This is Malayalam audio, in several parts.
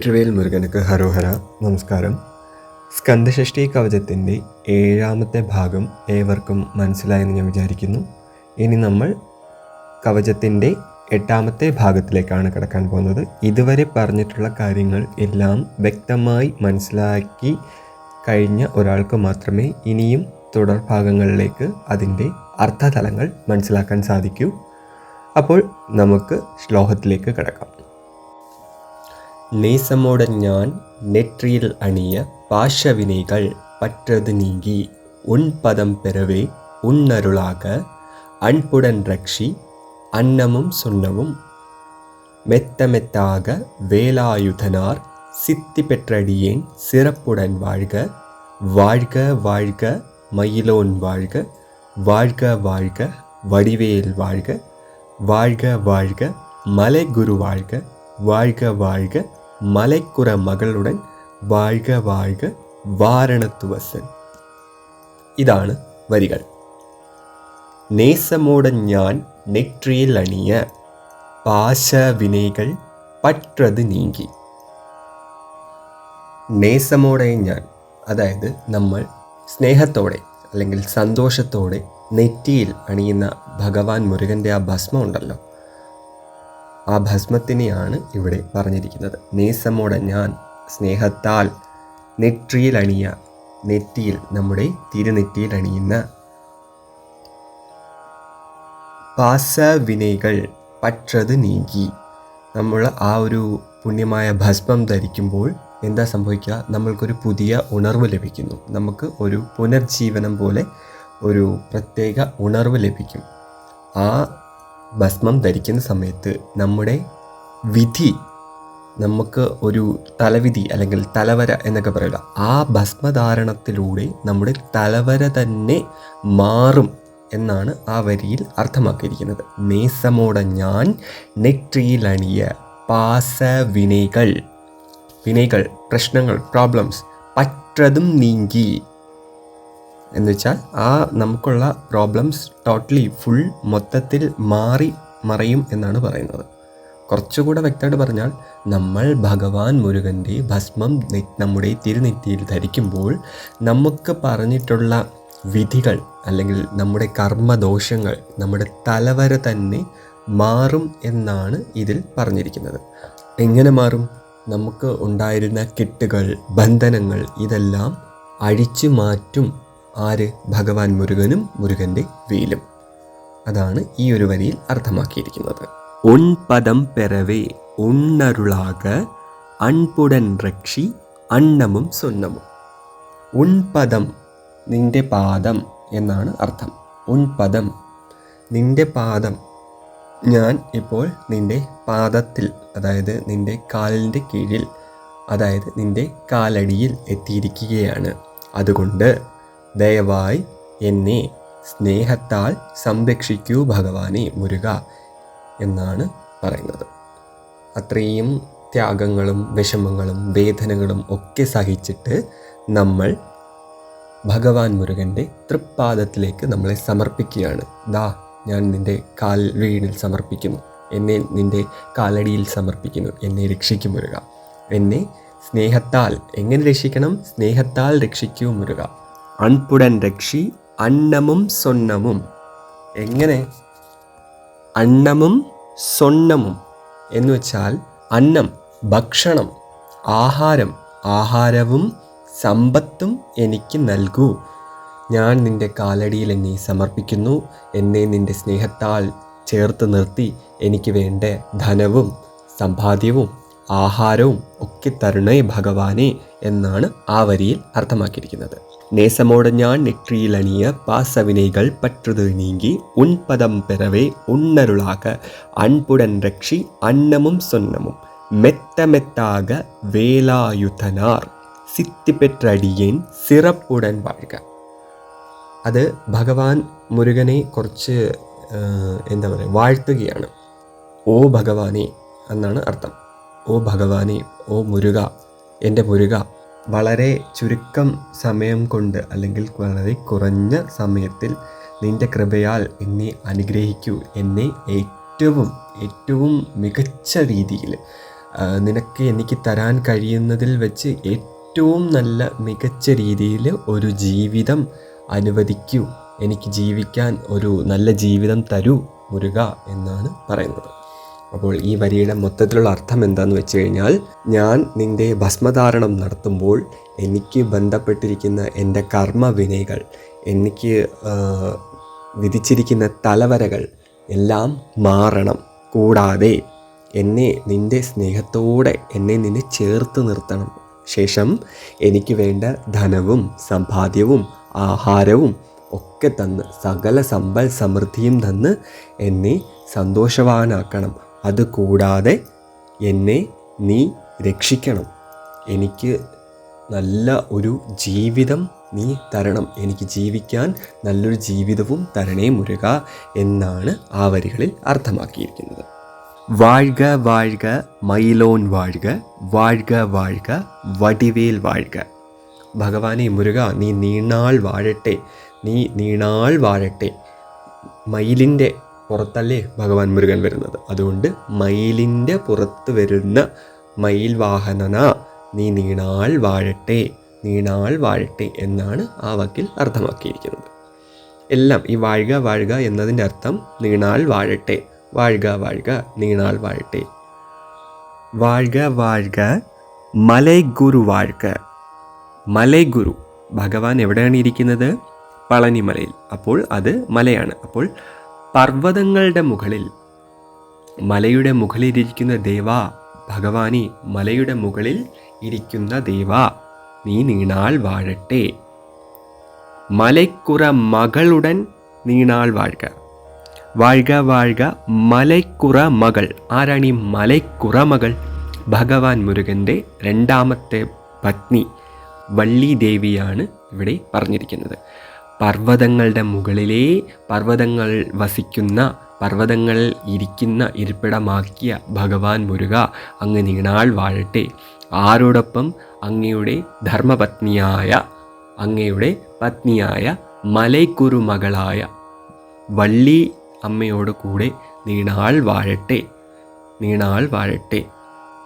വെട്രിവേൽ മുരുകനക്ക് ഹരോഹര നമസ്കാരം. സ്കന്ദഷഷ്ടി കവചത്തിന്റെ ഏഴാമത്തെ ഭാഗം ഏവർക്കും മനസ്സിലായെന്ന് ഞാൻ വിചാരിക്കുന്നു. ഇനി നമ്മൾ കവചത്തിന്റെ എട്ടാമത്തെ ഭാഗത്തിലേക്കാണ് കിടക്കാൻ പോകുന്നത്. ഇതുവരെ പറഞ്ഞിട്ടുള്ള കാര്യങ്ങൾ എല്ലാം വ്യക്തമായി മനസ്സിലാക്കി കഴിഞ്ഞ ഒരാൾക്ക് മാത്രമേ ഇനിയും തുടർ ഭാഗങ്ങളിലേക്ക് അതിന്റെ അർത്ഥതലങ്ങൾ മനസ്സിലാക്കാൻ സാധിക്കൂ. അപ്പോൾ നമുക്ക് ശ്ലോകത്തിലേക്ക് കിടക്കാം. நேசமோடன் ஞான் நெற்றியில் அணிய பாஷவினைகள் பற்றது நீங்கி உன் பதம் பெறவே உன்னருளாக அன்புடன் ரக்ஷி அன்னமும் சொன்னவும். மெத்த மெத்தாக வேலாயுதனார் சித்தி பெற்றடியேன் சிறப்புடன் வாழ்க வாழ்க வாழ்க மயிலோன் வாழ்க வாழ்க வாழ்க வடிவேல் வாழ்க வாழ்க வாழ்க மலை குரு வாழ்க வாழ்க வாழ்க മലക്കുറ മകളുടൻ വാഴ്ക വാഴ്ക വാരണത്തുവസൻ. ഇതാണ് വരികൾ. നേസമോടൻ ഞാൻ നെറ്റിയിൽ അണിയ പാശവിനൈകൾ പറ്റത് നീങ്ങി നേസമോടെ ഞാൻ അതായത് നമ്മൾ സ്നേഹത്തോടെ അല്ലെങ്കിൽ സന്തോഷത്തോടെ നെറ്റിയിൽ അണിയുന്ന ഭഗവാൻ മുരുകന്റെ ആ ഭസ്മം ഉണ്ടല്ലോ. ആ ഭസ്മത്തിനെയാണ് ഇവിടെ പറഞ്ഞിരിക്കുന്നത്. നേസമോടെ ഞാൻ സ്നേഹത്താൽ നെറ്റിയിൽ അണിയ നെറ്റിയിൽ നമ്മുടെ തിരുനെറ്റിയിൽ അണിയുന്ന പാസവിനൈകൾ പറ്റത് നീങ്ങി നമ്മൾ ആ ഒരു പുണ്യമായ ഭസ്മം ധരിക്കുമ്പോൾ എന്താ സംഭവിക്കുക? നമ്മൾക്കൊരു പുതിയ ഉണർവ് ലഭിക്കുന്നു. നമുക്ക് ഒരു പുനർജീവനം പോലെ ഒരു പ്രത്യേക ഉണർവ് ലഭിക്കും. ആ ഭസ്മം ധരിക്കുന്ന സമയത്ത് നമ്മുടെ വിധി നമുക്ക് ഒരു തലവിധി അല്ലെങ്കിൽ തലവര എന്നൊക്കെ പറയുക ആ ഭസ്മധാരണത്തിലൂടെ നമ്മുടെ തലവര തന്നെ മാറും എന്നാണ് ആ വരിയിൽ അർത്ഥമാക്കിയിരിക്കുന്നത്. മേസമോടെ ഞാൻ നെറ്റിയിലണിയ പാസ വിനൈകൾ പ്രശ്നങ്ങൾ പ്രോബ്ലംസ് പറ്റതും നീങ്ങി എന്ന് വെച്ചാൽ ആ നമുക്കുള്ള പ്രോബ്ലംസ് ടോട്ടലി ഫുൾ മൊത്തത്തിൽ മാറി മറയും എന്നാണ് പറയുന്നത്. കുറച്ചുകൂടെ വ്യക്തമായിട്ട് പറഞ്ഞാൽ നമ്മൾ ഭഗവാൻ മുരുകന്റെ ഭസ്മം നമ്മുടെ തിരുനെറ്റിയിൽ ധരിക്കുമ്പോൾ നമുക്ക് പറഞ്ഞിട്ടുള്ള വിധികൾ അല്ലെങ്കിൽ നമ്മുടെ കർമ്മദോഷങ്ങൾ നമ്മുടെ തലവര തന്നെ മാറും എന്നാണ് ഇതിൽ പറഞ്ഞിരിക്കുന്നത്. എങ്ങനെ മാറും? നമുക്ക് ഉണ്ടായിരുന്ന കെട്ടുകൾ ബന്ധനങ്ങൾ ഇതെല്ലാം അഴിച്ചു മാറ്റും ആര് ഭഗവാൻ മുരുകനും മുരുകന്റെ വേലും? അതാണ് ഈ ഒരു വരിയിൽ അർത്ഥമാക്കിയിരിക്കുന്നത്. ഉൺ പദം പെറവേ ഉണ്ണരുളാക അൺപുടൻ രക്ഷി അണ്ണമും സ്വന്നമും. ഉൺപദം നിന്റെ പാദം എന്നാണ് അർത്ഥം. ഉൺപദം നിന്റെ പാദം. ഞാൻ ഇപ്പോൾ നിന്റെ പാദത്തിൽ അതായത് നിന്റെ കാലിന്റെ കീഴിൽ അതായത് നിന്റെ കാലടിയിൽ എത്തിയിരിക്കുകയാണ്. അതുകൊണ്ട് ദയവായി എന്നെ സ്നേഹത്താൽ സംരക്ഷിക്കൂ ഭഗവാനെ മുരുക എന്നാണ് പറയുന്നത്. അത്രയും ത്യാഗങ്ങളും വിഷമങ്ങളും വേദനകളും ഒക്കെ സഹിച്ചിട്ട് നമ്മൾ ഭഗവാൻ മുരുകന്റെ തൃപ്പാദത്തിലേക്ക് നമ്മളെ സമർപ്പിക്കുകയാണ്. ദാ ഞാൻ നിന്റെ കാൽ വീണിൽ സമർപ്പിക്കുന്നു. എന്നെ നിന്റെ കാലടിയിൽ സമർപ്പിക്കുന്നു. എന്നെ രക്ഷിക്കും മുരുക. എന്നെ സ്നേഹത്താൽ എങ്ങനെ രക്ഷിക്കണം? സ്നേഹത്താൽ രക്ഷിക്കൂ മുരുക. അൺപുടൻ രക്ഷി അന്നമും സൊന്നമും എങ്ങനെ? അന്നമും സ്വണ്ണമും എന്ന് വെച്ചാൽ അന്നം ഭക്ഷണം ആഹാരം ആഹാരവും സമ്പത്തും എനിക്ക് നൽകൂ. ഞാൻ നിന്റെ കാലടിയിൽ എന്നെ സമർപ്പിക്കുന്നു. എന്നെ നിന്റെ സ്നേഹത്താൽ ചേർത്ത് നിർത്തി എനിക്ക് വേണ്ട ധനവും സമ്പാദ്യവും ആഹാരവും ഒക്കെ തരണേ ഭഗവാനെ എന്നാണ് ആ വരിയിൽ അർത്ഥമാക്കിയിരിക്കുന്നത്. நேசமோட ஞான் நெற்றியில் அணிய பாசவினைகள் பற்றுது நீங்கி உன் பதம் பெறவே உன்னருளாக அன்புடன் ரட்சி அன்னமும் சொன்னமும் மெத்த மெத்தாக வேலாயுதனார் சித்தி பெற்ற அடியேன் சிறப்புடன் வாழ்க അത് ഭഗവാൻ മുരുകനെ കുറച്ച് ആ, എന്താ പറയുക വാഴ്ത്തുകയാണ് ഓ ഭഗവാനെ എന്നാണ് അർത്ഥം ഓ ഭഗവാനെ ഓ മുരുക എൻ്റെ മുരുക വളരെ ചുരുക്കം സമയം കൊണ്ട് അല്ലെങ്കിൽ വളരെ കുറഞ്ഞ സമയത്തിൽ നിന്റെ കൃപയാൽ എന്നെ അനുഗ്രഹിക്കൂ എന്നെ ഏറ്റവും ഏറ്റവും മികച്ച രീതിയിൽ നിനക്ക് എനിക്ക് തരാൻ കഴിയുന്നതിൽ വെച്ച് ഏറ്റവും നല്ല മികച്ച രീതിയിൽ ഒരു ജീവിതം അനുവദിക്കൂ. എനിക്ക് ജീവിക്കാൻ ഒരു നല്ല ജീവിതം തരൂ മുരുക എന്നാണ് പറയുന്നത്. അപ്പോൾ ഈ വരിയുടെ മൊത്തത്തിലുള്ള അർത്ഥം എന്താണെന്ന് വെച്ച് കഴിഞ്ഞാൽ ഞാൻ നിന്റെ ഭസ്മധാരണം നടത്തുമ്പോൾ എനിക്ക് ബന്ധപ്പെട്ടിരിക്കുന്ന എന്റെ കർമ്മവിനകൾ എനിക്ക് വിധിച്ചിരിക്കുന്ന തലവരകൾ എല്ലാം മാറണം. കൂടാതെ എന്നെ നിന്റെ സ്നേഹത്തോടെ എന്നെ നിന്നെ ചേർത്ത് നിർത്തണം. ശേഷം എനിക്ക് വേണ്ട ധനവും സമ്പാദ്യവും ആഹാരവും ഒക്കെ തന്ന് സകല സമ്പൽ സമൃദ്ധിയും തന്ന് എന്നെ സന്തോഷവാനാക്കണം. അതുകൂടാതെ എന്നെ നീ രക്ഷിക്കണം. എനിക്ക് നല്ല ഒരു ജീവിതം നീ തരണം. എനിക്ക് ജീവിക്കാൻ നല്ലൊരു ജീവിതവും തരണേ മുരുക എന്നാണ് ആ വരികളിൽ അർത്ഥമാക്കിയിരിക്കുന്നത്. വാഴ്ക വാഴ്ക മൈലോൻ വാഴ്ക വാഴ്ക വാഴ്ക വടിവേൽ വാഴ്ക. ഭഗവാനെ മുരുക നീ നീണാൾ വാഴട്ടെ നീ നീണാൾ വാഴട്ടെ. മയിലിന്റെ പുറത്തല്ലേ ഭഗവാൻ മുരുകൻ വരുന്നത്. അതുകൊണ്ട് മയിലിന്റെ പുറത്ത് വരുന്ന മയിൽ വാഹനന നീ നീണാൾ വാഴട്ടെ നീണാൾ വാഴട്ടെ എന്നാണ് ആ വക്കിൽ അർത്ഥമാക്കിയിരിക്കുന്നത്. എല്ലാം ഈ വാഴുക വാഴുക എന്നതിന്റെ അർത്ഥം നീണാൾ വാഴട്ടെ വാഴുക വാഴുക നീണാൾ വാഴട്ടെ വാഴുക വാഴുക മലൈ ഗുരു വാഴുക മലൈ ഗുരു ഭഗവാൻ എവിടെയാണ് ഇരിക്കുന്നത്? പളനിമലയിൽ. അപ്പോൾ അത് മലയാണ്. അപ്പോൾ പർവതങ്ങളുടെ മുകളിൽ. മലയുടെ മുകളിലിരിക്കുന്ന ദേവ ഭഗവാനി മലയുടെ മുകളിൽ ഇരിക്കുന്ന ദേവ നീ നീണാൾ വാഴട്ടെ. മലയ്ക്കുറ മകളുടൻ നീണാൾ വാഴുക. വാഴുക വാഴുക മലയ്ക്കുറ മകൾ. ആരാണ് ഈ മലയ്ക്കുറ മകൾ? ഭഗവാൻ മുരുകന്റെ രണ്ടാമത്തെ പത്നി വള്ളി ദേവിയാണ് ഇവിടെ പറഞ്ഞിരിക്കുന്നത്. പർവതങ്ങളുടെ മുകളിലെ പർവതങ്ങൾ വസിക്കുന്ന പർവതങ്ങളിൽ ഇരിക്കുന്ന ഇരിപ്പിടമാക്കിയ ഭഗവാൻ മുരുക അങ്ങ് നീണാൾ വാഴട്ടെ. ആരോടൊപ്പം അങ്ങയുടെ ധർമ്മപത്നിയായ അങ്ങയുടെ പത്നിയായ മലൈക്കുരു മകളായ വള്ളി അമ്മയോട് കൂടെ നീണാൾ വാഴട്ടെ നീണാൾ വാഴട്ടെ.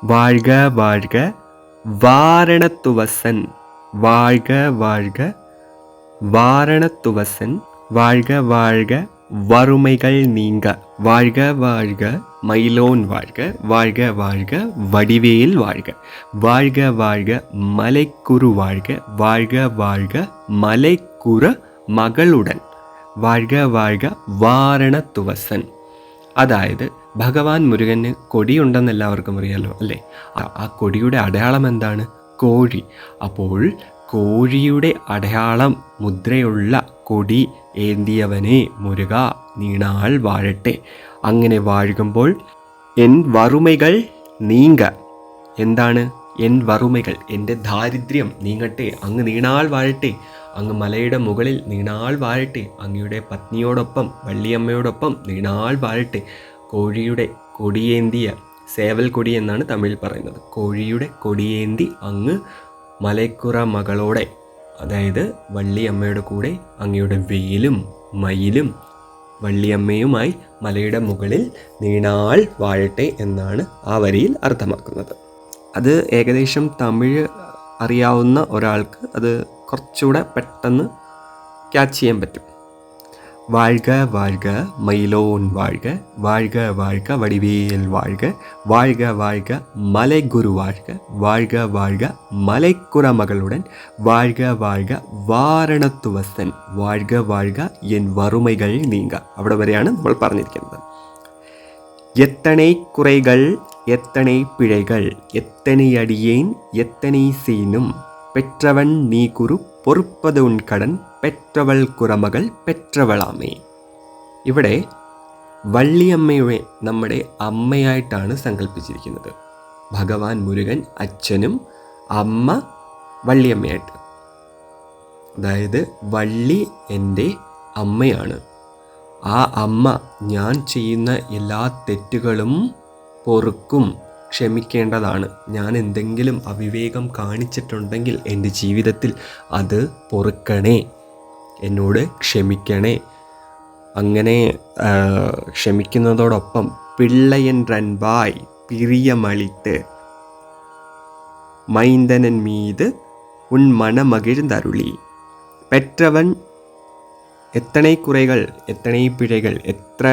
വാഴ്ക വാഴ്ക വാരണത്തുവസൻ വാഴ്ക വാഴ്ക വാരണത്തുവസൻ വാഴ്ക വാഴ്ക വറുമകൾ നീങ്ക വാഴ്ക വാഴ്ക മൈലോൻ വാഴ്ക വാഴ്ക വാഴ്ക വടിവേൽ വാഴ്ക വാഴ്ക വാഴ്ക മലക്കുറു വാഴ്ക വാഴ്ക വാഴ്ക മലക്കുറ മകളുടൻ വാഴ്ക വാഴ്ക വാരണത്തുവസൻ. അതായത് ഭഗവാൻ മുരുകന് കൊടിയുണ്ടെന്നല്ലാവർക്കും അറിയാലോ അല്ലേ? ആ കൊടിയുടെ അടയാളം എന്താണ്? കോഴി. അപ്പോൾ കോഴിയുടെ അടയാളം മുദ്രയുള്ള കൊടി ഏന്തിയവനെ മുരുക നീണാൾ വാഴട്ടെ. അങ്ങനെ വാഴുകുമ്പോൾ എൻ വറുമകൾ നീങ്ക. എന്താണ്? എൻ വറുമകൾ എന്റെ ദാരിദ്ര്യം നീങ്ങട്ടെ അങ്ങ് നീണാൾ വാഴട്ടെ അങ്ങ് മലയുടെ മുകളിൽ നീണാൾ വാഴട്ടെ അങ്ങയുടെ പത്നിയോടൊപ്പം വള്ളിയമ്മയോടൊപ്പം നീണാൾ വാഴട്ടെ. കോഴിയുടെ കൊടിയേന്തിയ സേവൽ കൊടി എന്നാണ് തമിഴിൽ പറയുന്നത്. കോഴിയുടെ കൊടിയേന്തി അങ്ങ് മലയ്ക്കുറ മകളോടെ അതായത് വള്ളിയമ്മയുടെ കൂടെ അങ്ങയുടെ വെയിലും മയിലും വള്ളിയമ്മയുമായി മലയുടെ മുകളിൽ നീണാൾ വാഴട്ടെ എന്നാണ് ആ വരിയിൽ അർത്ഥമാക്കുന്നത്. അത് ഏകദേശം തമിഴ് അറിയാവുന്ന ഒരാൾക്ക് അത് കുറച്ചുകൂടെ പെട്ടെന്ന് ക്യാച്ച് ചെയ്യാൻ പറ്റും. വാഴ്ക വാഴ്ക മയിലോൻ വാഴ്ക വാഴ്ക വാഴ്ക വടിവേൽ വാഴ്ക വാഴ്ക വാഴ്ക മലൈഗുരു വാഴ്ക വാഴ്ക വാഴ്ക മലൈക്കുറ മകളുടൻ വാഴ്ക വാഴ്ക വാരണത്തുവസൻ വാഴ്ക വാഴ്ക എൻ വറുമൈകൾ നീങ്ക അവിടെ വരെയാണ് നമ്മൾ പറഞ്ഞിരിക്കുന്നത് എത്തണേ കുറൈകൾ எத்தனை பிழைகள் எத்தனை அடியேன் எத்தனை சீனும் பெற்றவன் நீ குரு പൊറുപ്പത് ഉൻ കടൻ പെറ്റവൾ കുറമകൾ പെറ്റവളാമേ ഇവിടെ വള്ളിയമ്മയെ നമ്മുടെ അമ്മയായിട്ടാണ് സങ്കല്പിച്ചിരിക്കുന്നത് ഭഗവാൻ മുരുകൻ അച്ഛനും അമ്മ വള്ളിയമ്മയായിട്ട് അതായത് വള്ളി എൻ്റെ അമ്മയാണ് ആ അമ്മ ഞാൻ ചെയ്യുന്ന എല്ലാ തെറ്റുകളും പൊറുക്കും ക്ഷമിക്കേണ്ടതാണ് ഞാൻ എന്തെങ്കിലും അവിവേകം കാണിച്ചിട്ടുണ്ടെങ്കിൽ എൻ്റെ ജീവിതത്തിൽ അത് പൊറുക്കണേ എന്നോട് ക്ഷമിക്കണേ അങ്ങനെ ആ, ക്ഷമിക്കുന്നതോടൊപ്പം പിള്ളയൻ റൻപായ് പിറിയമളിത്ത് மைந்தனன் மீது உன் மனமகிழ்ந்தருளி பெற்றவன் എത്തണൈ കുറകൾ എത്തണൈ പിഴകൾ എത്ര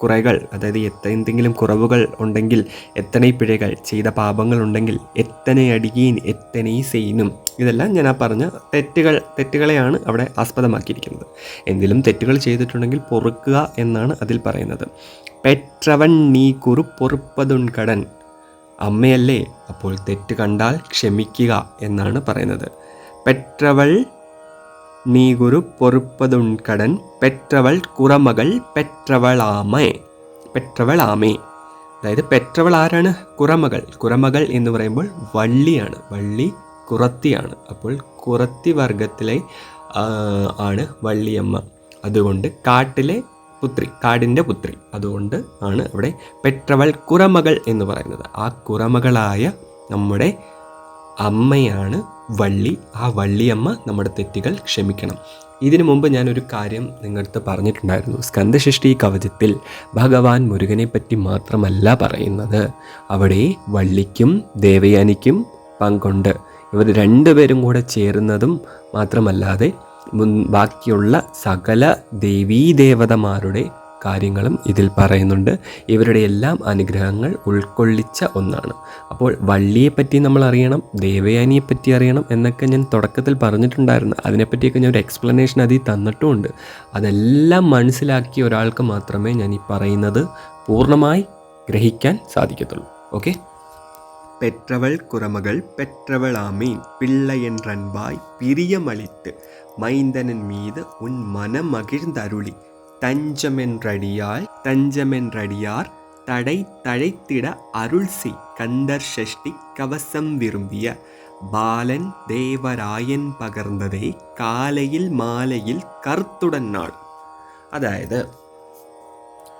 കുറകൾ അതായത് എന്തെങ്കിലും കുറവുകൾ ഉണ്ടെങ്കിൽ എത്തണൈ പിഴകൾ ചെയ്ത പാപങ്ങൾ ഉണ്ടെങ്കിൽ എത്തനെ അടിയീൻ എത്തനൈ സെയിനും. ഇതെല്ലാം ഞാൻ ആ പറഞ്ഞ തെറ്റുകൾ തെറ്റുകളെയാണ് അവിടെ ആസ്പദമാക്കിയിരിക്കുന്നത്. എന്തെങ്കിലും തെറ്റുകൾ ചെയ്തിട്ടുണ്ടെങ്കിൽ പൊറുക്കുക എന്നാണ് അതിൽ പറയുന്നത്. പെറ്റവൻ നീ കുറു പൊറുപ്പതുൺകടൻ അമ്മയല്ലേ അപ്പോൾ തെറ്റ് കണ്ടാൽ ക്ഷമിക്കുക എന്നാണ് പറയുന്നത്. പെറ്റവൾ ഗുരു പൊറുപ്പതുൺകടൻ പെറ്റവൾ കുറമകൾ പെറ്റവളാമേ പെറ്റവളാമേ. അതായത് പെറ്റവൾ ആരാണ്? കുറമകൾ. കുറമകൾ എന്ന് പറയുമ്പോൾ വള്ളിയാണ്. വള്ളി കുറത്തിയാണ്. അപ്പോൾ കുറത്തി വർഗത്തിലെ ആണ് വള്ളിയമ്മ. അതുകൊണ്ട് കാട്ടിലെ പുത്രി കാടിന്റെ പുത്രി. അതുകൊണ്ട് ആണ് അവിടെ പെറ്റവൾ കുറമകൾ എന്ന് പറയുന്നത്. ആ കുറമകളായ നമ്മുടെ അമ്മയാണ് വള്ളി ആ വള്ളിയമ്മ നമ്മുടെ തെറ്റുകൾ ക്ഷമിക്കണം. ഇതിനു മുമ്പ് ഞാനൊരു കാര്യം നിങ്ങളടുത്ത് പറഞ്ഞിട്ടുണ്ടായിരുന്നു. സ്കന്ദഷ്ടി കവചത്തിൽ ഭഗവാൻ മുരുകനെ പറ്റി മാത്രമല്ല പറയുന്നത്. അവിടെ വള്ളിക്കും ദേവയാനിക്കും പങ്കുണ്ട്. ഇവർ രണ്ടുപേരും കൂടെ ചേരുന്നതും മാത്രമല്ലാതെ ബാക്കിയുള്ള സകല ദേവീദേവതമാരുടെ കാര്യങ്ങളും ഇതിൽ പറയുന്നുണ്ട് ഇവരുടെ എല്ലാം അനുഗ്രഹങ്ങൾ ഉൾക്കൊള്ളിച്ച ഒന്നാണ് അപ്പോൾ വള്ളിയെ പറ്റി നമ്മൾ അറിയണം ദേവയാനിയെ പറ്റി അറിയണം എന്നൊക്കെ ഞാൻ തുടക്കത്തിൽ പറഞ്ഞിട്ടുണ്ടായിരുന്നു അതിനെപ്പറ്റിയൊക്കെ ഞാൻ ഒരു എക്സ്പ്ലനേഷൻ അതിൽ തന്നിട്ടുമുണ്ട് അതെല്ലാം മനസ്സിലാക്കിയ ഒരാൾക്ക് മാത്രമേ ഞാൻ ഈ പറയുന്നത് പൂർണ്ണമായി ഗ്രഹിക്കാൻ സാധിക്കത്തുള്ളൂ ഓക്കെ பெற்றவள் குரமகள் பெற்றவளாமேன் பிள்ளை என்றன்பாய் பிரியமளித்து மைந்தனின் மீது உன் மனம் மகிழ்ந்தருளி தஞ்சமென்றடியாய் தஞ்சமென்றடியார் தடை தழைத்திட அருள்சி கந்தர் ஷஷ்டி கவசம் விரும்பிய ബാലൻ ദേവരായൻ പകർന്നതേ കാലയിൽ മാലയിൽ കറുത്തുടൻ നാൾ അതായത്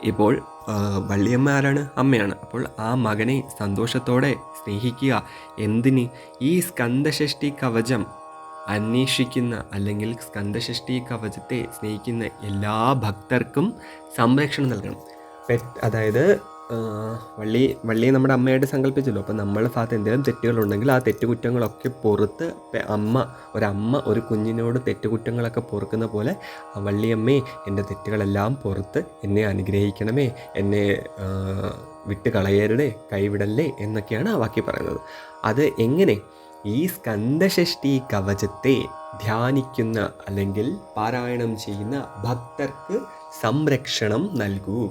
ഇപ്പോൾ ആ, വള്ളിയമ്മ ആരാണ് അമ്മയാണ് അപ്പോൾ ആ മകനെ സന്തോഷത്തോടെ സ്നേഹിക്കുക എന്തിന് ഈ സ്കന്ദഷഷ്ടി കവചം അന്വേഷിക്കുന്ന അല്ലെങ്കിൽ സ്കന്ദഷഷ്ടി കവചത്തെ സ്നേഹിക്കുന്ന എല്ലാ ഭക്തർക്കും സംരക്ഷണം നൽകണം. അതായത് വള്ളി വള്ളി വള്ളിയെ നമ്മുടെ അമ്മയായിട്ട് സങ്കല്പിച്ചല്ലോ. അപ്പോൾ നമ്മളെ ഭാഗത്ത് എന്തെങ്കിലും തെറ്റുകളുണ്ടെങ്കിൽ ആ തെറ്റുകുറ്റങ്ങളൊക്കെ പുറത്ത് അമ്മ ഒരമ്മ ഒരു കുഞ്ഞിനോട് തെറ്റുകുറ്റങ്ങളൊക്കെ പൊറുക്കുന്ന പോലെ വള്ളിയമ്മേ എന്റെ തെറ്റുകളെല്ലാം പുറത്ത് എന്നെ അനുഗ്രഹിക്കണമേ എന്നെ വിട്ട് കളയരുതേ കൈവിടല്ലേ എന്നൊക്കെയാണ് ആ വാക്കി പറയുന്നത്. അത് എങ്ങനെ ഈ സ്കന്ധഷ്ടി കവചത്തെ ധ്യാനിക്കുന്ന അല്ലെങ്കിൽ പാരായണം ചെയ്യുന്ന ഭക്തർക്ക് സംരക്ഷണം നൽകൂ.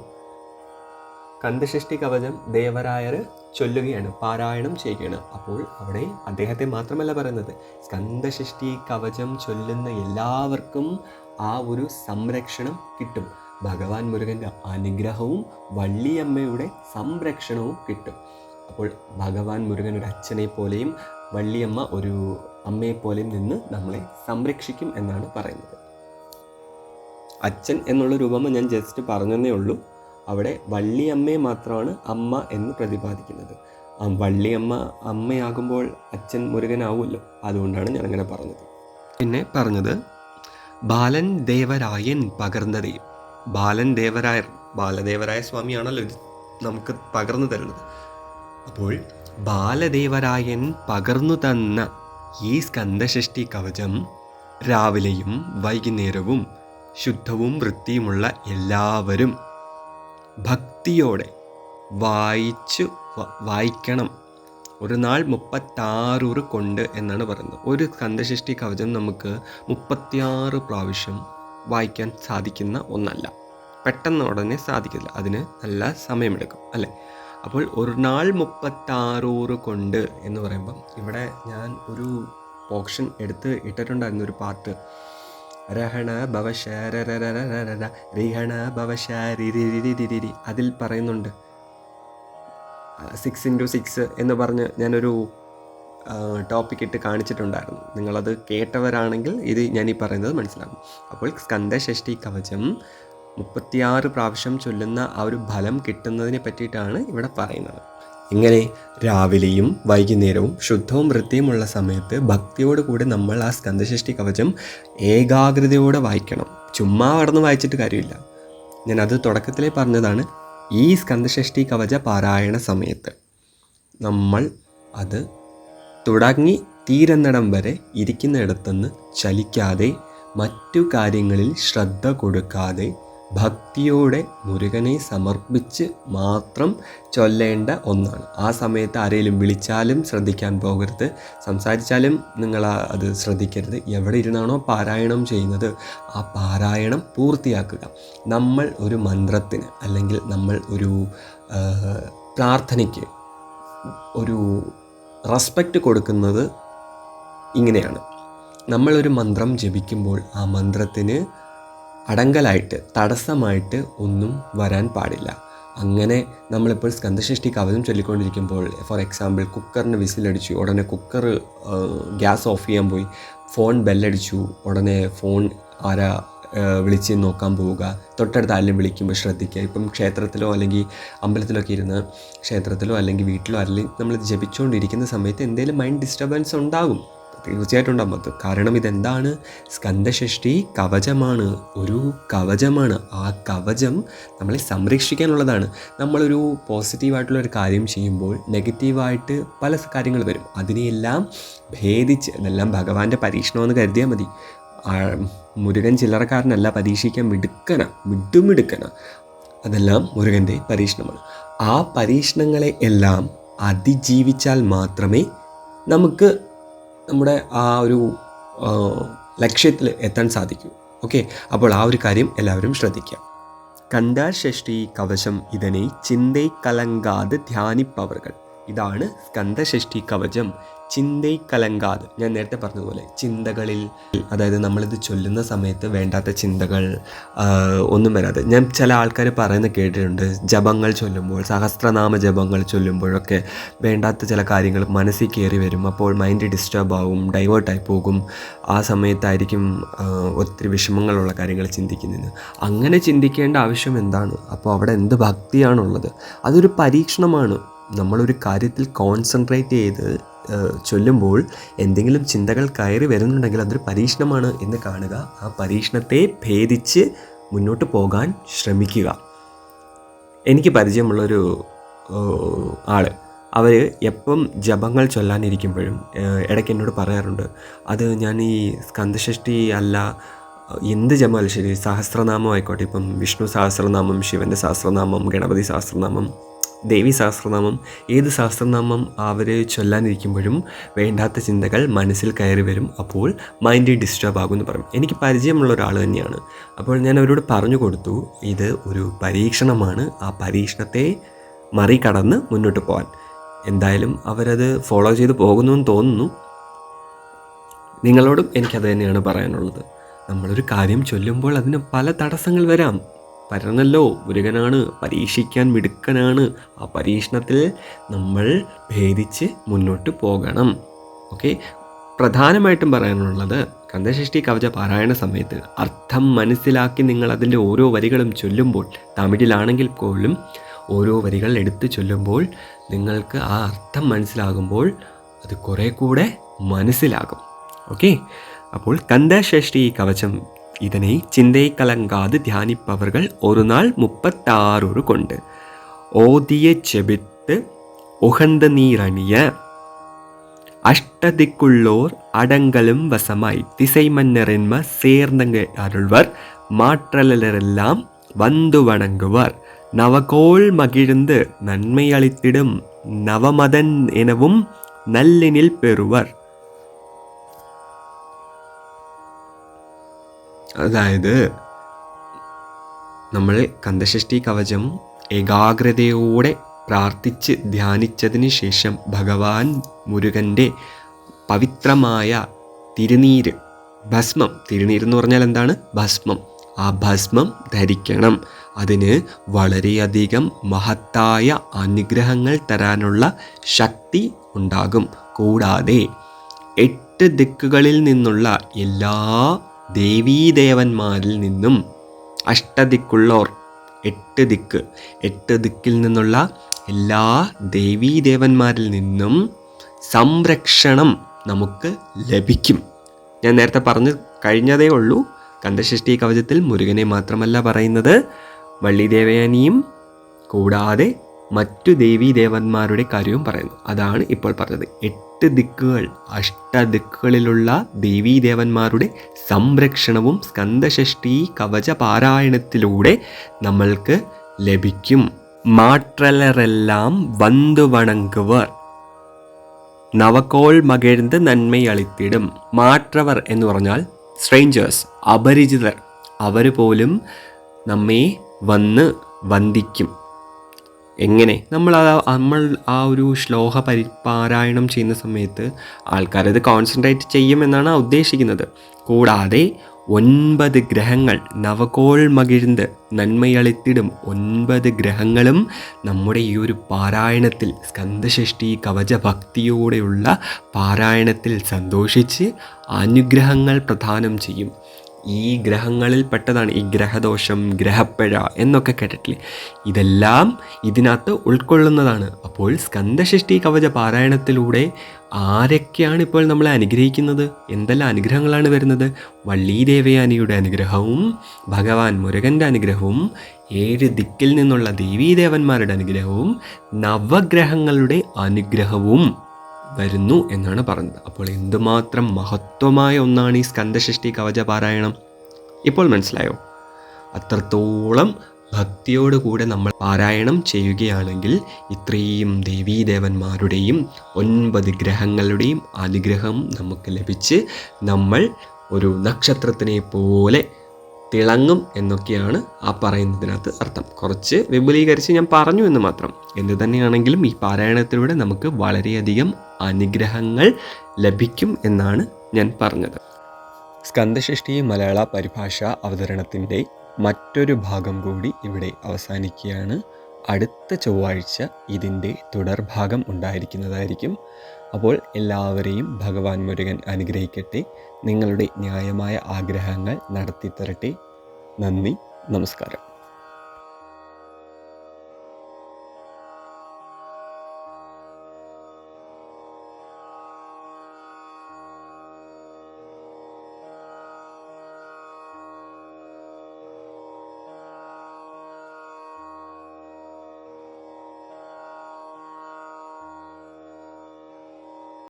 കന്ദഷഷ്ടി കവചം ദേവരായർ ചൊല്ലുകയാണ് പാരായണം ചെയ്യുകയാണ്. അപ്പോൾ അവിടെ അദ്ദേഹത്തെ മാത്രമല്ല പറയുന്നത് സ്കന്ധഷ്ടി കവചം ചൊല്ലുന്ന എല്ലാവർക്കും ആ ഒരു സംരക്ഷണം കിട്ടും. ഭഗവാൻ മുരുകന്റെ അനുഗ്രഹവും വള്ളിയമ്മയുടെ സംരക്ഷണവും കിട്ടും. അപ്പോൾ ഭഗവാൻ മുരുകൻ ഒരു അച്ഛനെ പോലെയും വള്ളിയമ്മ ഒരു അമ്മയെ പോലെയും നിന്ന് നമ്മളെ സംരക്ഷിക്കും എന്നാണ് പറയുന്നത്. അച്ഛൻ എന്നുള്ള രൂപം ഞാൻ ജസ്റ്റ് പറഞ്ഞതേ ഉള്ളൂ. അവിടെ വള്ളിയമ്മയെ മാത്രമാണ് അമ്മ എന്ന് പ്രതിപാദിക്കുന്നത്. വള്ളിയമ്മ അമ്മയാകുമ്പോൾ അച്ഛൻ മുരുകനാവുമല്ലോ. അതുകൊണ്ടാണ് ഞാൻ അങ്ങനെ പറഞ്ഞത്. പിന്നെ പറഞ്ഞത് ബാലൻ ദേവരായൻ പകർന്നതേ. ബാലൻ ദേവരായർ ബാലദേവരായ സ്വാമിയാണല്ലോ ഇത് നമുക്ക് പകർന്നു തരുന്നത്. അപ്പോൾ ബാലദേവരായൻ പകർന്നു തന്ന ഈ സ്കന്ധഷഷ്ടി കവചം രാവിലെയും വൈകുന്നേരവും ശുദ്ധവും വൃത്തിയുമുള്ള എല്ലാവരും ഭക്തിയോടെ വായിച്ചു വായിക്കണം. ഒരു നാൾ മുപ്പത്താറൂറ് കൊണ്ട് എന്നാണ് പറയുന്നത്. ഒരു സ്കന്ധഷ്ടി കവചം നമുക്ക് മുപ്പത്തിയാറ് പ്രാവശ്യം വായിക്കാൻ സാധിക്കുന്ന ഒന്നല്ല. പെട്ടെന്ന് ഉടനെ സാധിക്കില്ല അതിന് നല്ല സമയമെടുക്കും അല്ലേ? അപ്പോൾ ഒരു നാൾ മുപ്പത്താറൂറ് കൊണ്ട് എന്ന് പറയുമ്പം ഇവിടെ ഞാൻ ഒരു ഓപ്ഷൻ എടുത്ത് ഇട്ടിട്ടുണ്ടായിരുന്നു ഒരു പാട്ട്. രഹണ ഭവശരണ ഭവശരിരിരിരിരി അതിൽ പറയുന്നുണ്ട്. സിക്സ് ഇന്റു സിക്സ് എന്ന് പറഞ്ഞ് ഞാനൊരു ടോപ്പിക് ഇട്ട് കാണിച്ചിട്ടുണ്ടായിരുന്നു. നിങ്ങളത് കേട്ടവരാണെങ്കിൽ ഇത് ഞാൻ ഈ പറയുന്നത് മനസ്സിലാകും അപ്പോൾ സ്കന്ദഷഷ്ടി കവചം മുപ്പത്തിയാറ് പ്രാവശ്യം ചൊല്ലുന്ന ആ ഒരു ഫലം കിട്ടുന്നതിനെ പറ്റിയിട്ടാണ് ഇവിടെ പറയുന്നത്. ഇങ്ങനെ രാവിലെയും വൈകുന്നേരവും ശുദ്ധവും വൃത്തിയുമുള്ള സമയത്ത് ഭക്തിയോട് കൂടി നമ്മൾ ആ സ്കന്ധഷ്ടി കവചം ഏകാഗ്രതയോടെ വായിക്കണം. ചുമ്മാ കടന്ന് വായിച്ചിട്ട് കാര്യമില്ല. ഞാൻ അത് തുടക്കത്തിലേ പറഞ്ഞതാണ്. ഈ സ്കന്ധഷ്ടി കവച പാരായണ സമയത്ത് നമ്മൾ അത് തുടങ്ങി തീരുന്നിടം വരെ ഇരിക്കുന്നിടത്തുനിന്ന് ചലിക്കാതെ മറ്റു കാര്യങ്ങളിൽ ശ്രദ്ധ കൊടുക്കാതെ ഭക്തിയോടെ മുരുകനെ സമർപ്പിച്ച് മാത്രം ചൊല്ലേണ്ട ഒന്നാണ്. ആ സമയത്ത് ആരെങ്കിലും വിളിച്ചാലും ശ്രദ്ധിക്കാൻ പോകരുത്. സംസാരിച്ചാലും നിങ്ങൾ അത് ശ്രദ്ധിക്കരുത്. എവിടെ ഇരുന്നാണോ പാരായണം ചെയ്യുന്നത് ആ പാരായണം പൂർത്തിയാക്കുക. നമ്മൾ ഒരു മന്ത്രത്തിന് അല്ലെങ്കിൽ നമ്മൾ ഒരു പ്രാർത്ഥനയ്ക്ക് ഒരു റെസ്പെക്റ്റ് കൊടുക്കുന്നത് ഇങ്ങനെയാണ്. നമ്മളൊരു മന്ത്രം ജപിക്കുമ്പോൾ ആ മന്ത്രത്തിന് അടങ്കലായിട്ട് തടസ്സമായിട്ട് ഒന്നും വരാൻ പാടില്ല. അങ്ങനെ നമ്മളിപ്പോൾ സ്കന്ധഷ്ടി കവചം ചൊല്ലിക്കൊണ്ടിരിക്കുമ്പോൾ ഫോർ എക്സാമ്പിൾ കുക്കറിന് വിസിലടിച്ചു ഉടനെ കുക്കർ ഗ്യാസ് ഓഫ് ചെയ്യാൻ പോയി ഫോൺ ബെല്ലടിച്ചു ഉടനെ ഫോൺ ആരാ വിളിച്ച് നോക്കാൻ പോവുക തൊട്ടടുത്ത് ആരെങ്കിലും വിളിക്കുമ്പോൾ ശ്രദ്ധിക്കുക. ഇപ്പം ക്ഷേത്രത്തിലോ അല്ലെങ്കിൽ അമ്പലത്തിലോ ഒക്കെ ഇരുന്ന് ക്ഷേത്രത്തിലോ അല്ലെങ്കിൽ വീട്ടിലോ അല്ലെങ്കിൽ നമ്മൾ ജപിച്ചുകൊണ്ടിരിക്കുന്ന സമയത്ത് എന്തെങ്കിലും മൈൻഡ് ഡിസ്റ്റർബൻസ് ഉണ്ടാകും തീർച്ചയായിട്ടും ഉണ്ടാകും മൊത്തം കാരണം ഇതെന്താണ്? സ്കന്ധഷഷ്ടി കവചമാണ്. ഒരു കവചമാണ്. ആ കവചം നമ്മളെ സംരക്ഷിക്കാനുള്ളതാണ്. നമ്മളൊരു പോസിറ്റീവായിട്ടുള്ള ഒരു കാര്യം ചെയ്യുമ്പോൾ നെഗറ്റീവായിട്ട് പല കാര്യങ്ങൾ വരും. അതിനെയെല്ലാം ഭേദിച്ച് ഇതെല്ലാം ഭഗവാന്റെ പരീക്ഷണമെന്ന് കരുതിയാൽ മതി. മുരുകൻ ചില്ലറക്കാരനല്ല പരീക്ഷിക്കാൻ മിടുക്കന. മിടുമിടുക്കന അതെല്ലാം മുരുകന്റെ പരീക്ഷണമാണ്. ആ പരീക്ഷണങ്ങളെ എല്ലാം അതിജീവിച്ചാൽ മാത്രമേ നമുക്ക് നമ്മുടെ ആ ഒരു ലക്ഷ്യത്തിൽ എത്താൻ സാധിക്കൂ. ഓക്കെ? അപ്പോൾ ആ ഒരു കാര്യം എല്ലാവരും ശ്രദ്ധിക്കുക. ഷഷ്ടി കവശം ഇതിനെ ചിന്തൈ കലങ്കാത് ധ്യാനിപ്പവർകൾ ഇതാണ് സ്കന്ദഷഷ്ടി കവചം. ചിന്തൈ കലങ്കാത്. ഞാൻ നേരത്തെ പറഞ്ഞതുപോലെ ചിന്തകളിൽ അതായത് നമ്മളിത് ചൊല്ലുന്ന സമയത്ത് വേണ്ടാത്ത ചിന്തകൾ ഒന്നും വരാതെ. ഞാൻ ചില ആൾക്കാർ പറയുന്ന കേട്ടിട്ടുണ്ട്. ജപങ്ങൾ ചൊല്ലുമ്പോൾ സഹസ്രനാമ ജപങ്ങൾ ചൊല്ലുമ്പോഴൊക്കെ വേണ്ടാത്ത ചില കാര്യങ്ങൾ മനസ്സിൽ കയറി വരും. അപ്പോൾ മൈൻഡ് ഡിസ്റ്റർബ് ആവും ഡൈവേർട്ടായി പോകും. ആ സമയത്തായിരിക്കും ഒത്തിരി വിഷമങ്ങളുള്ള കാര്യങ്ങൾ ചിന്തിക്കുന്നത്. അങ്ങനെ ചിന്തിക്കേണ്ട ആവശ്യം എന്താണ്? അപ്പോൾ അവിടെ എന്ത് ഭക്തിയാണുള്ളത്? അതൊരു പരീക്ഷണമാണ്. നമ്മളൊരു കാര്യത്തിൽ കോൺസെൻട്രേറ്റ് ചെയ്ത് ചൊല്ലുമ്പോൾ എന്തെങ്കിലും ചിന്തകൾ കയറി വരുന്നുണ്ടെങ്കിൽ അതൊരു പരീക്ഷണമാണ് എന്ന് കാണുക. ആ പരീക്ഷണത്തെ ഭേദിച്ച് മുന്നോട്ട് പോകാൻ ശ്രമിക്കുക. എനിക്ക് പരിചയമുള്ളൊരു ആൾ. അവർ എപ്പം ജപങ്ങൾ ചൊല്ലാനിരിക്കുമ്പോഴും ഇടയ്ക്ക് എന്നോട് പറയാറുണ്ട് അത് ഞാൻ ഈ സ്കന്ധഷ്ടി അല്ല എന്ത് ജപമാലും ശരി സഹസ്രനാമം ആയിക്കോട്ടെ ഇപ്പം വിഷ്ണു സഹസ്രനാമം ശിവന്റെ സഹസ്രനാമം ഗണപതി സഹസ്രനാമം ദേവി സഹസ്രനാമം ഏത് സഹസ്രനാമം അവർ ചൊല്ലാനിരിക്കുമ്പോഴും വേണ്ടാത്ത ചിന്തകൾ മനസ്സിൽ കയറി വരും. അപ്പോൾ മൈൻഡ് ഡിസ്റ്റർബ് ആകുമെന്ന് പറയും. എനിക്ക് പരിചയമുള്ള ഒരാൾ തന്നെയാണ്. അപ്പോൾ ഞാൻ അവരോട് പറഞ്ഞു കൊടുത്തു ഇത് ഒരു പരീക്ഷണമാണ്. ആ പരീക്ഷണത്തെ മറികടന്ന് മുന്നോട്ട് പോകാൻ എന്തായാലും അവരത് ഫോളോ ചെയ്ത് പോകുന്നു എന്ന് തോന്നുന്നു. നിങ്ങളോടും എനിക്കത് തന്നെയാണ് പറയാനുള്ളത്. നമ്മളൊരു കാര്യം ചൊല്ലുമ്പോൾ അതിന് പല തടസ്സങ്ങൾ വരാം. പറഞ്ഞല്ലോ മുരുകനാണ് പരീക്ഷിക്കാൻ മിടുക്കനാണ്. ആ പരീക്ഷണത്തിൽ നമ്മൾ ഭേദിച്ച് മുന്നോട്ട് പോകണം. ഓക്കെ? പ്രധാനമായിട്ടും പറയാനുള്ളത് കന്ദഷഷ്ടി കവച പാരായണ സമയത്ത് അർത്ഥം മനസ്സിലാക്കി നിങ്ങൾ അതിന്റെ ഓരോ വരികളും ചൊല്ലുമ്പോൾ തമിഴിലാണെങ്കിൽ പോലും ഓരോ വരികൾ എടുത്ത് ചൊല്ലുമ്പോൾ നിങ്ങൾക്ക് ആ അർത്ഥം മനസ്സിലാകുമ്പോൾ അത് കുറേ കൂടെ മനസ്സിലാകും. ഓക്കെ? അപ്പോൾ കന്ദഷഷ്ടി കവചം இதனை சிந்தை கலங்காது தியானிப்பவர்கள் ஒரு நாள் முப்பத்தாறு கொண்டு. ஓதிய செபித்து உகந்த நீரணிய அஷ்டதிக்குள்ளோர் அடங்கலும் வசமாய் திசை மன்னரென்ம சேர்ந்தங்க அருள்வர் மாற்றலரெல்லாம் வந்து வணங்குவர். நவகோள் மகிழ்ந்து நன்மை அளித்திடும் நவமதன் எனவும் நல்லெனில் பெறுவர். അതായത് നമ്മൾ കന്ദഷഷ്ടി കവചം ഏകാഗ്രതയോടെ പ്രാർത്ഥിച്ച് ധ്യാനിച്ചതിന് ശേഷം ഭഗവാൻ മുരുകന്റെ പവിത്രമായ തിരുനീര് ഭസ്മം. തിരുനീര് എന്ന് പറഞ്ഞാൽ എന്താണ്? ഭസ്മം. ആ ഭസ്മം ധരിക്കണം. അതിന് വളരെയധികം മഹത്തായ അനുഗ്രഹങ്ങൾ തരാനുള്ള ശക്തി ഉണ്ടാകും. കൂടാതെ എട്ട് ദിക്കുകളിൽ നിന്നുള്ള എല്ലാ ദേവീദേവന്മാരിൽ നിന്നും അഷ്ടദിക്കുള്ളോർ എട്ട് ദിക്ക് എട്ട് ദിക്കിൽ നിന്നുള്ള എല്ലാ ദേവീദേവന്മാരിൽ നിന്നും സംരക്ഷണം നമുക്ക് ലഭിക്കും. ഞാൻ നേരത്തെ പറഞ്ഞു കഴിഞ്ഞതേ ഉള്ളൂ. കന്ദഷ്ടി കവചത്തിൽ മുരുകനെ മാത്രമല്ല പറയുന്നത്. വള്ളിദേവയാനിയും കൂടാതെ മറ്റു ദേവീദേവന്മാരുടെ കാര്യവും പറയുന്നു. അതാണ് ഇപ്പോൾ പറഞ്ഞത്. എട്ട് ദിക്കുകൾ അഷ്ടദിക്കുകളിലുള്ള ദേവീദേവന്മാരുടെ സംരക്ഷണവും സ്കന്ദഷഷ്ടി കവച പാരായണത്തിലൂടെ നമ്മൾക്ക് ലഭിക്കും. മാട്രലറെല്ലാം വന്തു വണങ്കുവർ നവകോൾ മകഴ്ന്ന് നന്മയളിത്തിടും മാട്രവർ എന്ന് പറഞ്ഞാൽ സ്ട്രേഞ്ചേഴ്സ് അപരിചിതർ. അവർ പോലും നമ്മെ വന്ന് വന്ദിക്കും. എങ്ങനെ? നമ്മൾ ആ നമ്മൾ ആ ഒരു ശ്ലോക പരി പാരായണം ചെയ്യുന്ന സമയത്ത് ആൾക്കാരത് കോൺസെൻട്രേറ്റ് ചെയ്യുമെന്നാണ് ഉദ്ദേശിക്കുന്നത്. കൂടാതെ ഒൻപത് ഗ്രഹങ്ങൾ നവകോൾ മകിഴ്ന്ന് നന്മയളിത്തിടും ഒൻപത് ഗ്രഹങ്ങളും നമ്മുടെ ഈ ഒരു പാരായണത്തിൽ സ്കന്ധഷ്ടി കവചഭക്തിയോടെയുള്ള പാരായണത്തിൽ സന്തോഷിച്ച് അനുഗ്രഹങ്ങൾ പ്രദാനം ചെയ്യും. ഈ ഗ്രഹങ്ങളിൽ പെട്ടതാണ് ഈ ഗ്രഹദോഷം ഗ്രഹപ്പഴ എന്നൊക്കെ കേട്ടിട്ടില്ലേ? ഇതെല്ലാം ഇതിനകത്ത് ഉൾക്കൊള്ളുന്നതാണ്. അപ്പോൾ സ്കന്ദഷഷ്ടി കവച പാരായണത്തിലൂടെ ആരൊക്കെയാണ് ഇപ്പോൾ നമ്മളെ അനുഗ്രഹിക്കുന്നത്? എന്തെല്ലാം അനുഗ്രഹങ്ങളാണ് വരുന്നത്? വള്ളീദേവയാനിയുടെ അനുഗ്രഹവും ഭഗവാൻ മുരുകന്റെ അനുഗ്രഹവും ഏഴ് ദിക്കിൽ നിന്നുള്ള ദേവീദേവന്മാരുടെ അനുഗ്രഹവും നവഗ്രഹങ്ങളുടെ അനുഗ്രഹവും വരുന്നു എന്നാണ് പറഞ്ഞത്. അപ്പോൾ എന്തുമാത്രം മഹത്വമായ ഒന്നാണ് ഈ സ്കന്ധഷ്ടി കവച പാരായണം ഇപ്പോൾ മനസ്സിലായോ? അത്രത്തോളം ഭക്തിയോടുകൂടെ നമ്മൾ പാരായണം ചെയ്യുകയാണെങ്കിൽ ഇത്രയും ദേവീദേവന്മാരുടെയും ഒൻപത് ഗ്രഹങ്ങളുടെയും അനുഗ്രഹം നമുക്ക് ലഭിച്ച് നമ്മൾ ഒരു നക്ഷത്രത്തിനെ പോലെ തിളങ്ങും എന്നൊക്കെയാണ് ആ പറയുന്നതിനകത്ത് അർത്ഥം. കുറച്ച് വിപുലീകരിച്ച് ഞാൻ പറഞ്ഞു എന്ന് മാത്രം. എന്ത് തന്നെയാണെങ്കിലും ഈ പാരായണത്തിലൂടെ നമുക്ക് വളരെയധികം അനുഗ്രഹങ്ങൾ ലഭിക്കും എന്നാണ് ഞാൻ പറഞ്ഞത്. സ്കന്ദഷ്ടി മലയാള പരിഭാഷ അവതരണത്തിന്റെ മറ്റൊരു ഭാഗം കൂടി ഇവിടെ അവസാനിക്കുകയാണ്. അടുത്ത ചൊവ്വാഴ്ച ഇതിന്റെ തുടർഭാഗം ഉണ്ടായിരിക്കുന്നതായിരിക്കും. അപ്പോൾ എല്ലാവരെയും ഭഗവാൻ മുരുകൻ അനുഗ്രഹിക്കട്ടെ. നിങ്ങളുടെ ന്യായമായ ആഗ്രഹങ്ങൾ നടത്തിത്തരട്ടെ. നന്ദി നമസ്കാരം.